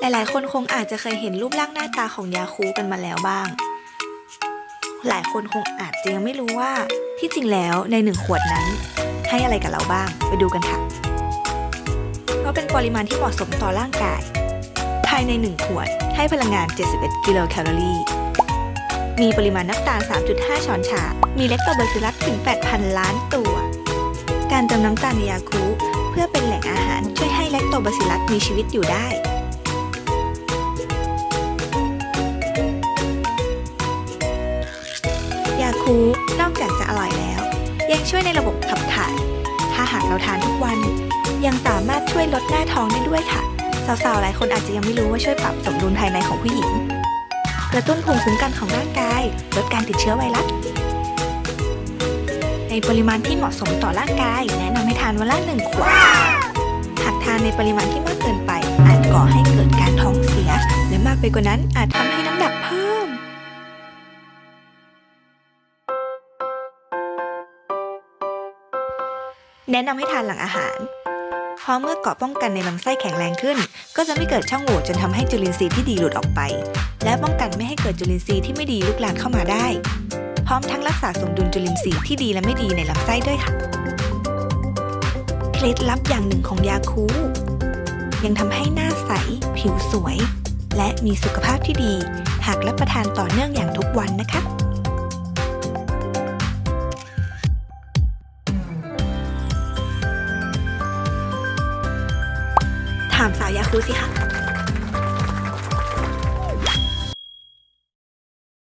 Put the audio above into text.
หลายๆ คนคงอาจจะเคยเห็นรูปร่างหน้าตาของยาคูกันมาแล้วบ้าง หลายคนคงอาจจะยังไม่รู้ว่าที่จริงแล้วในหนึ่งขวดนั้น ให้อะไรกับเราบ้างไปดูกันค่ะ เพราะเป็นปริมาณที่เหมาะสมต่อร่างกาย ภายใน 1 ขวดให้พลังงาน 71 กิโลแคลอรี่ มีปริมาณน้ำตาล 3.5 ช้อนชา มีเลคโตเบาซิลลัสถึง 8,000 ล้านตัว การเติมน้ำตาลในยาคูเพื่อเป็นแหล่งอาหารช่วยให้เลคโตบาซิลลัสมีชีวิตอยู่ได้ยาคูนอกจากจะอร่อยแล้ว ยังช่วยในระบบขับถ่าย ถ้าหากเราทานทุกวัน ยังสามารถช่วยลดหน้าท้องได้ด้วยค่ะ สาวๆ หลายคนอาจจะยังไม่รู้ว่าช่วยปรับสมดุลภายในของผู้หญิง กระตุ้นภูมิคุ้มกันของร่างกาย ลดการติดเชื้อไวรัส ในปริมาณที่เหมาะสมต่อร่างกาย แนะนำให้ทานวันละหนึ่งขวดหากทานในปริมาณที่มากเกินไป อาจก่อให้เกิดการท้องเสีย และมากไปกว่านั้นอาจทำให้น้ำหนักเพิ่มแนะนำให้ทานหลังอาหาร เพราะเมื่อเกาะป้องกันในลำไส้แข็งแรงขึ้น ก็จะไม่เกิดช่องโหว่จนทำให้จุลินทรีย์ที่ดีหลุดออกไป และป้องกันไม่ให้เกิดจุลินทรีย์ที่ไม่ดีลุกลามเข้ามาได้ พร้อมทั้งรักษาสมดุลจุลินทรีย์ที่ดีและไม่ดีในลำไส้ด้วยค่ะ เคล็ดลับอย่างหนึ่งของยาคูยังทำให้หน้าใส ผิวสวย และมีสุขภาพที่ดี หากรับประทานต่อเนื่องอย่างทุกวันนะคะถามสาวยาคูสิคะ